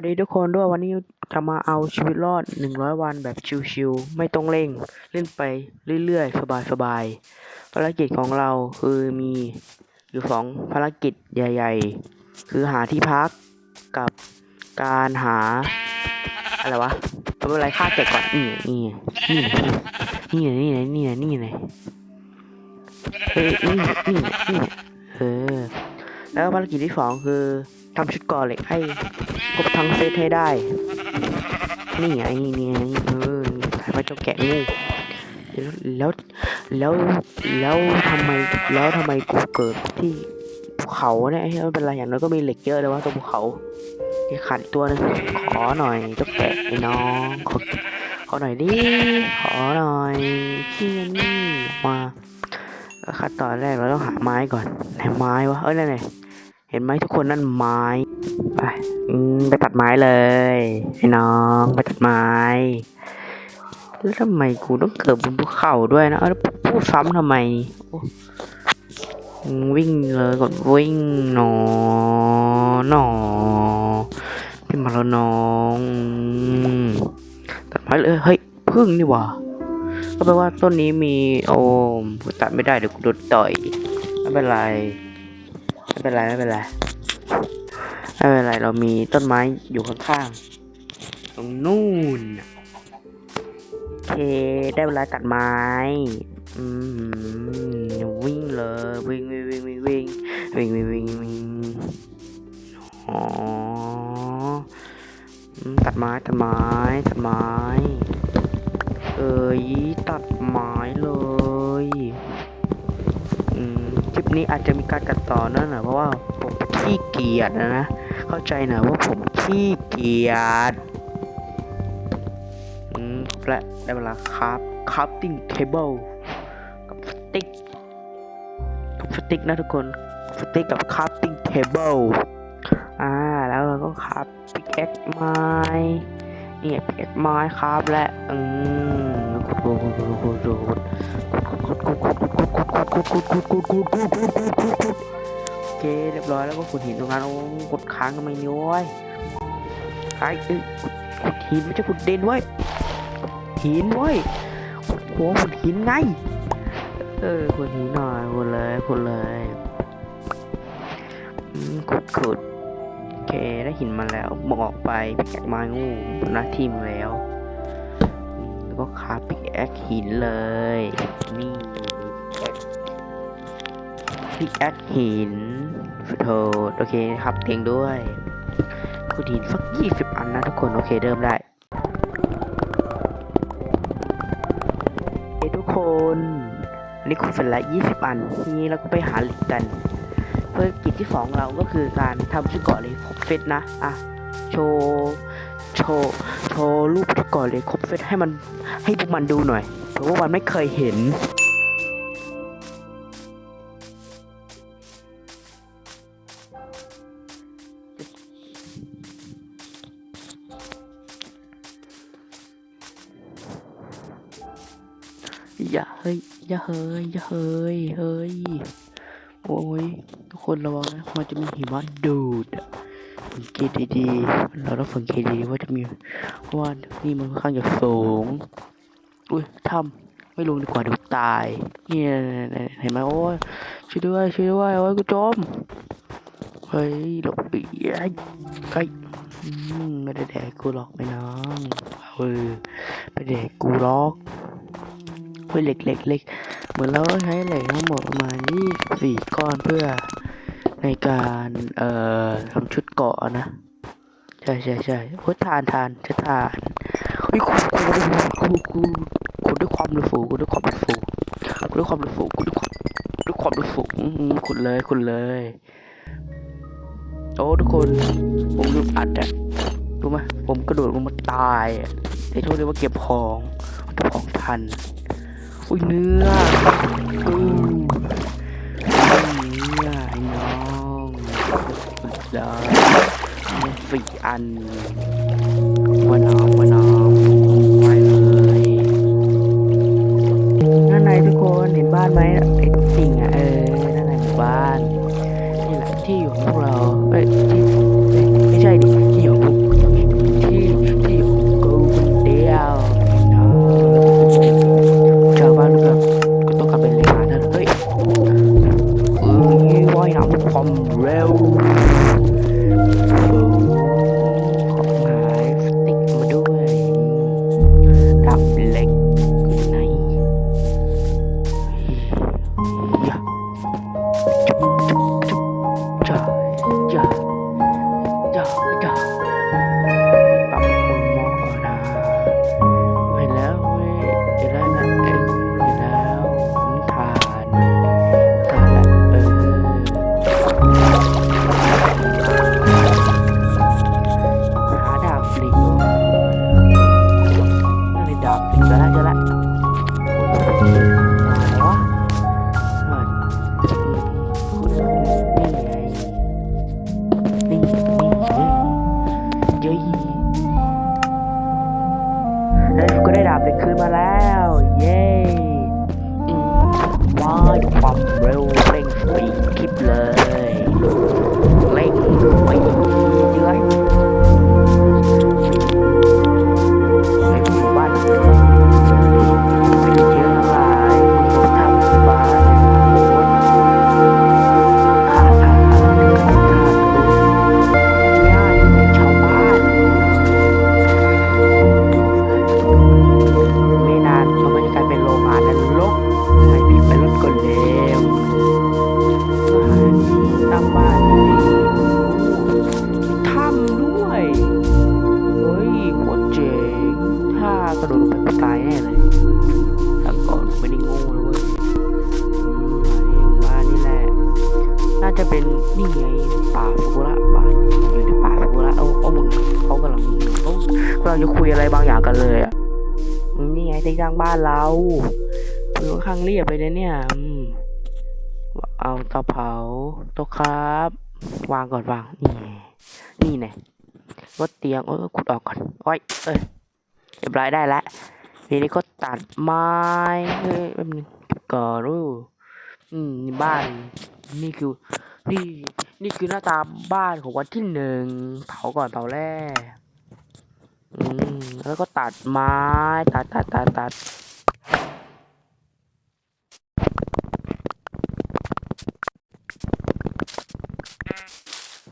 วัสดีทุกคนด้วยวันนี้จะมาเอาชีวิตรอด 100 วันแบบชิวๆไม่ต้องเร่ง เล่นไปเรื่อยๆ สบายๆภารกิจของเราคือมีอยู่สองภารกิจใหญ่ ๆ คือหาที่พักกับการหา อะไรวะไม่เป็นไรฆ่าแกะก่อนนี่ไงนี่นี่นี่นี่นี่นี่เฮ้ยนี่นี่นี่เออแล้วภารกิจที่สองคือทำชุดก่อเหล็กให้ ครบทั้งเซตให้ได้ นี่ไงนี่ไงเออถ่ายมาเจ้าแกะงูแล้วแล้วแล้วทำไมแล้วทำไมกูเกิดที่ภูเขาเนี่ยเฮ้ยไม่เป็นไรอย่างน้อยก็มีเหล็กเยอะเลยว่าตรงภูเขาที่ขาดตัวหนึงขอหน่อยเจ้าแกะไอ้น้องขอขอหน่อยดิขอหน่อยขี้นี่มาขั้นตอนแรกเราต้องหาไม้ก่อนไหนไม้วะเอ้ยนั่นไงเห็นไหมทุกคนนั่นไม้ ไปไปตัดไม้เลยไอ้น้องไปตัดไม้ แล้วทำไมกูต้องเกิดบนภูเขาด้วยนะเออแล้วพูดซ้ำทำไมวิ่งเลยกดวิ่งหนอหนอขึ้นมาแล้วน้องตัดไม้เลยเฮ้ยพึ่งนี่หว่าก็แปลว่าต้นนี้มีโอมตัดไม่ได้เดี๋ยวกูโดนต่อยไม่เป็นไรไม่เป็นไรไม่เป็นไร ไม่เป็นไรเรามีต้นไม้อยู่ข้างๆ ตรงนู่นโอเคได้เวลาตัดไม้อืมวิ่งเลยวิ่งวิ่งวิ่งวิ่งวิ่งวิ่งวิ่งวิ่งวิ่งอ๋อตัดไม้ตัดไม้ตัดไม้เอ้ยตัดไม้เลยคลิปนี้อาจจะมีการตัดต่อนั่นนะเพราะว่าผมขี้เกียจนะนะ เข้าใจน่อยว่าผมขี้เกียจอืมและได้เวลาครับคัพติ้งเทเบิลกับสติ๊กกับสติ๊กนะทุกคนสติ๊กกับคัพติ้งเทเบิลอ่าแล้วเราก็คับพิกแอคไม้เนี่ยพิกแอคไม้ครับและอืมกดกดกดกดกดกดกดกดกดกดกดกดกดกดกดกดกด เคเรียบร้อยแล้วก็ขุดหินตรงนั้นโอ้กดค้างทำไมเนี่ยโว้ยไอ้เอ้ยขุดหินไม่ใช่ขุดเด่นเว้ยหินเว้ยขุดหัวขุดหินไง เออขุดหินหน่อยขุดเลยขุดเลยขุดขุดโอเคได้หินมาแล้วบอกออกไปพิกแอคไม้งูหน้าทีมแล้วแล้วก็คาพิกแอคหินเลย นี่พิกแอคหิน โทโอเคครับเตียงด้วยขุดหินสักยี่สิบอันนะทุกคน โอเคเริ่มได้เฮ้ทุกคนอันนี้ขุดเสร็จล้วยี่สิบอันทีนี้เราก็ไปหาเหล็กกันภารกิจที่สองเราก็คือการทำชุดเกาะเล็กครบเซตนะอะโชว์โชว์โชว์รูปชุดเกาะเล็กครบเซตให้มันให้พวกมันดูหน่อยเพราะว่ามันไม่เคยเห็น อย่าเฮ้ยอย่าเฮ้ยอย่าเฮ้ยเฮ้ยโอ้ยทุกคนระวังนะมันจะมีหิมะดูดสังเกตดีๆเราต้องสังเกตดีๆว่าจะมีเพราะว่านี่มันค่อนข้างจะสูงอุ้ยทำไม่ลงดีกว่าเดี๋ยวตายเนี่ยเห็นไหมโอ้ยช่วยด้วยช่วยด้วยโอ้ยกูจมเฮ้ยหลบไปไอ้ไอ้ไม่ได้แดกกูหรอกไม่น้องเออไม่ได้แดกกูหรอก เฮ้ยเหล็กเหล็กเหล็กเหมือนเราใช้เหล็กทั้งหมดประมาณยี่สี่ก้อนเพื่อในการเอ่อทำชุดเกาะนะ ใช่ใช่ใช่โอ้ยทานทานใช่ทานเฮ้ยกูกูกูกูกูด้วยความร็วสูงกูด้วยความร็วสูงกูด้วยความร็วสูงกูด้วยความด้วยความร็วสูงอืมขุดเลยขุดเลยโอ้ทุกคนผมลืมอัดอะรู้ไหมผมกระโดดลงมาตายอะแต่โทษเลยว่าเก็บของเก็บของทัน อุ้ยเนื้ออืมเนื้อไอ้น้องสุดยอดสี่อันว่าน้องว่าน้อง umbrella. จะเป็นนี่ไงป่าซากุระบ้านอยู่ในป่าซากุระเอาเอามึงเขากำลังเขากำลังจะคุยอะไรบางอย่างกันเลยอะนี่ไงที่ข้างบ้านเราพื้นค่อนข้างเรียบไปเลยเนี่ยเอาเตาเผาตะครับ วางก่อนวาง นี่นี่ไงรถเตียงเออขุดออกก่อนโอ้ยเอ้ยเรียบร้อยได้แล้วทีนี้ก็ตัดไม้เฮ้ยแป๊บนึงเก็บก่อนรู้อืมบ้านนี่คือ นี่นี่คือหน้าตาบ้านของวันที่หนึ่งเผาก่อนเผาแรกอืมแล้วก็ตัดไม้ตัดตัดตัดตัด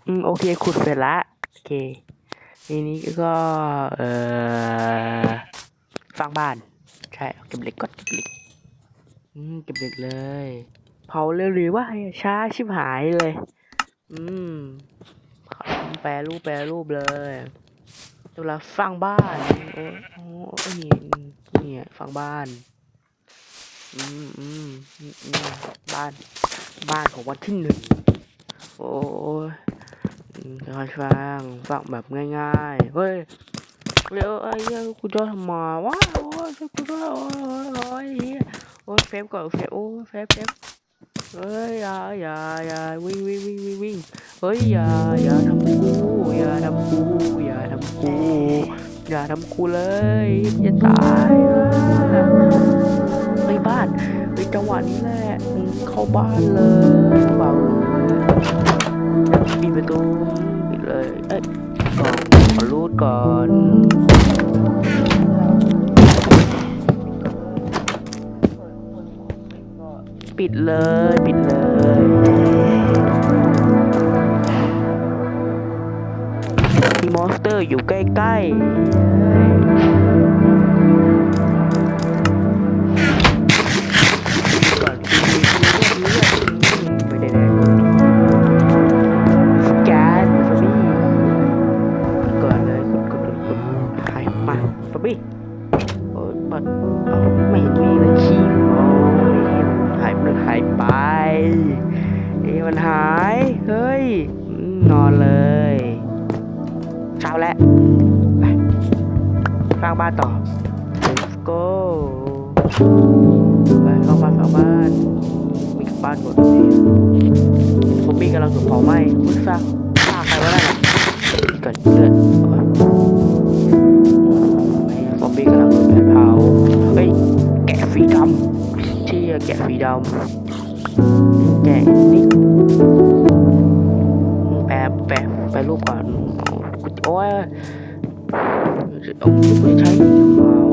อืมโอเคขุดเสร็จละโอเคทีนี้ก็เอ่อสร้างบ้าน ใช่เก็บเหล็กก่อนเก็บเหล็กอืมเก็บเหล็กเลย เผาเร็วหรือว่าช้าชิบหายเลย อืมแปรรูปแปรรูปเลยเวลาสร้างบ้านโอ้โอ้โอ้นี่นี่สร้างบ้านอืมอืมอืมบ้าน บ้านของวันที่หนึ่งโอ้ยอืมค่อยๆสร้างสร้างแบบง่ายๆ เฮ้ย เร็วไอ้เหี้ยกูจะทำไมวะโอ้ยช่วกูด้วยโอ้ยโอ้ยโอ้ยเหี้ยโอ้ยเฟฟก่อนเฟฟโอ้ยเฟฟเฟฟ เฮ้ยอย่าอย่าอย่าวิ่งวิ่งวิ่งวิ่งวิ่งเฮ้ยอย่าอย่าทำกูอย่าทำกูอย่าทำกูอย่าทำกูเลยจะตายอะเฮ้ยบ้านเฮ้ยจังหวะนี้แหละเข้าบ้านเลยเบาปิดประตูปิดเลยเอ้ยกล่องขอรูดก่อน ปิดเลย ปิดเลยมีมอนสเตอร์อยู่ใกล้ๆางบ้านต่อ let's go ไปเข้าบ้านเข้าบ้านมีกลับบ้านหมดเลยผมมีกำลังถูกเผาไหม้อุ้ยสร้างฆ่าใครวะนั่นน่ะเกิดเลือดโอ้ยไม่ซอมบี้กำลังโดนเผาเฮ้ยแกะสีดำที่แกะสีดำแกะนี่แปะแปะแปะรูปก่อนโอ้ย เอากูจะใช้